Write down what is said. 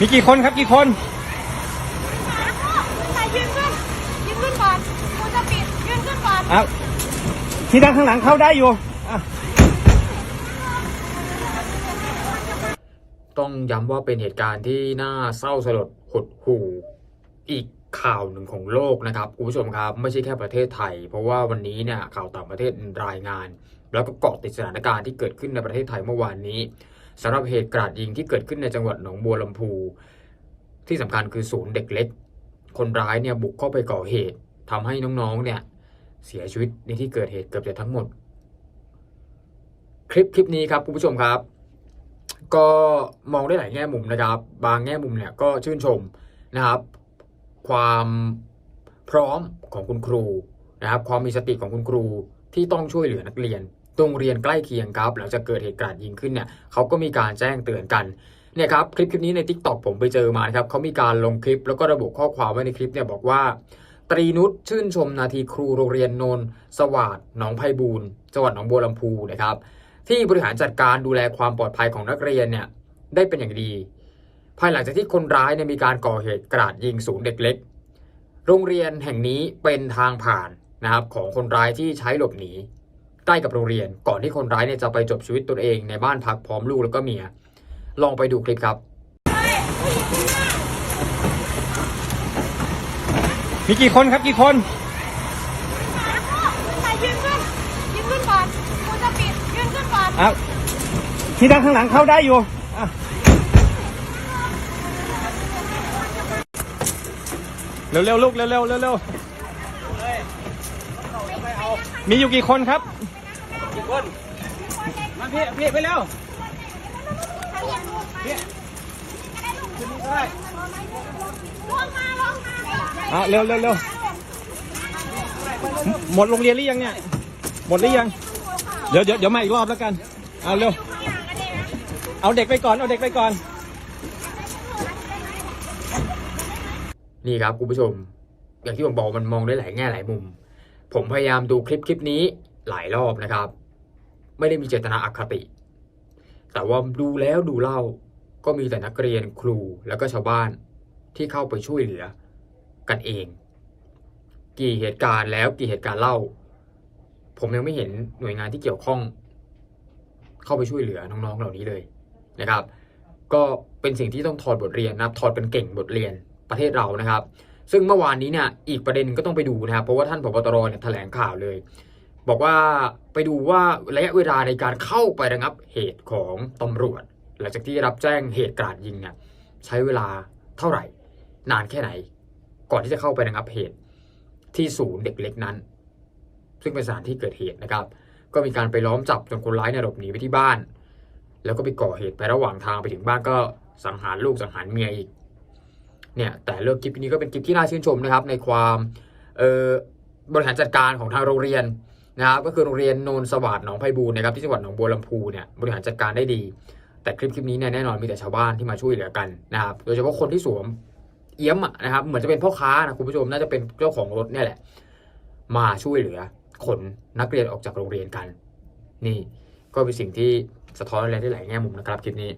มีกี่คนครับกี่คนแต่ยืนขึ้นยืนขึ้นก่อนกูจะปิดยืนขึ้นก่อนอะที่นั่งข้างหลังเข้าได้อยู่อะ ต้องย้ำว่าเป็นเหตุการณ์ที่น่าเศร้าสลดหดหู่อีกข่าวหนึ่งของโลกนะครับคุณผู้ชมครับไม่ใช่แค่ประเทศไทย เพราะว่าวันนี้เนี่ยข่าวต่างประเทศรายงาน แล้วก็เกาะติดสถานการณ์ที่เกิดขึ้นในประเทศไทยเมื่อวานนี้ สำหรับเหตุกราดยิงที่เกิดขึ้นในจังหวัดหนองบัวลำพู ที่สำคัญคือศูนย์เด็กเล็ก คนร้ายเนี่ยบุกเข้าไปก่อเหตุทำให้น้องๆเนี่ยเสียชีวิตในที่เกิดเหตุเกือบจะทั้งหมด คลิปคลิปนี้ครับคุณผู้ชมครับ ก็มองได้หลายแง่มุมนะครับ บางแง่มุมเนี่ยก็ชื่นชมนะครับ ความพร้อมของคุณครูนะครับ ความมีสติของคุณครูที่ต้องช่วยเหลือนักเรียน โรงเรียนใกล้เคียงครับหลังจากเกิดเหตุการณ์ยิงขึ้นเนี่ยเขาก็มีการแจ้งเตือนกันเนี่ยครับคลิปคลิปนี้ใน t ิ k t o k ผมไปเจอมานะครับเขามีการลงคลิปแล้วก็ระบุข้อความไว้ในคลิปเนี่ยบอกว่า ตรีนุชชื่นชมนาทีครูโรงเรียนโนนสวัสดหนองไพบูลย์จังหวัดหนองบัวลำพูนะครับที่บริหารจัดการดูแลความปลอดภัยของนักเรียนเนี่ยได้เป็นอย่างดี ภายหลังจากที่คนร้ายเนี่ยมีการก่อเหตุกราดยิงศูนย์เด็กเล็ก โรงเรียนแห่งนี้เป็นทางผ่านนะครับของคนร้ายที่ใช้หลบหนี ใกล้กับโรงเรียน ก่อนที่คนร้ายเนี่ยจะไปจบชีวิตตนเองในบ้านพักพร้อมลูกแล้วก็เมีย ลองไปดูคลิปครับ มีกี่คนครับกี่คนแต่ยืนขึ้นยืนขึ้นก่อนกูจะปิดยืนขึ้นก่อนอะที่นั่งข้างหลังเข้าได้อยู่อะเร็วๆลูกเร็วๆเร็วๆมีอยู่กี่คนครับ มาพี่พี่ไปเร็วพี่ขึ้นนี่ก็ได้ลงมาลงมาอะเร็วเร็วเร็วหมดโรงเรียนหรือยังเนี่ย หมดหรือยัง เดี๋ยวเดี๋ยวเดี๋ยวมาอีกรอบแล้วกันเอาเร็ว เอาเด็กไปก่อน เอาเด็กไปก่อน นี่ครับคุณผู้ชม อย่างที่ผมบอกมันมองได้หลายแง่หลายมุม ผมพยายามดูคลิปคลิปนี้หลายรอบนะครับ ไม่ได้มีเจตนาอคติ แต่ว่าดูแล้วดูเล่าก็มีแต่นักเรียนครูแล้วก็ชาวบ้านที่เข้าไปช่วยเหลือกันเอง กี่เหตุการณ์แล้วกี่เหตุการณ์เล่า ผมยังไม่เห็นหน่วยงานที่เกี่ยวข้อง เข้าไปช่วยเหลือน้องๆเหล่านี้เลยนะครับ ก็เป็นสิ่งที่ต้องถอดบทเรียนนะถอดเป็นเก่งบทเรียนประเทศเรานะครับ ซึ่งเมื่อวานนี้เนี่ยอีกประเด็นก็ต้องไปดูนะครับเพราะว่าท่านผบตรเนี่ยแถลงข่าวเลย บอกว่าไปดูว่าระยะเวลาในการเข้าไประงับเหตุของตำรวจ หลังจากที่รับแจ้งเหตุกราดยิงเนี่ยใช้เวลาเท่าไหร่ นานแค่ไหน ก่อนที่จะเข้าไประงับเหตุที่ศูนย์เด็กเล็กนั้น ซึ่งเป็นสถานที่เกิดเหตุนะครับ ก็มีการไปล้อมจับจนคนร้ายเนี่ยหลบหนีไปที่บ้าน แล้วก็ไปก่อเหตุไประหว่างทางไปถึงบ้านก็สังหารลูกสังหารเมียอีกเนี่ยแต่เลือกคลิปนี้ก็เป็นคลิปที่น่าชื่นชมนะครับ ในความเออบริหารจัดการของทางโรงเรียน นะครับก็คือโรงเรียนโนนสวัสดหนองไพบูลย์นะครับที่จังหวัดหนองบัวลำพูเนี่ยบริหารจัดการได้ดี แต่คลิปคลิปนี้เนี่ยแน่นอนมีแต่ชาวบ้านที่มาช่วยเหลือกันนะครับโดยเฉพาะคนที่สวมเอี้ยมนะครับเหมือนจะเป็นพ่อค้านะคุณผู้ชมน่าจะเป็นเจ้าของรถเนี่ยแหละ มาช่วยเหลือขนนักเรียนออกจากโรงเรียนกัน นี่ก็เป็นสิ่งที่สะท้อนอะไรได้หลายแง่มุมนะครับคลิปนี้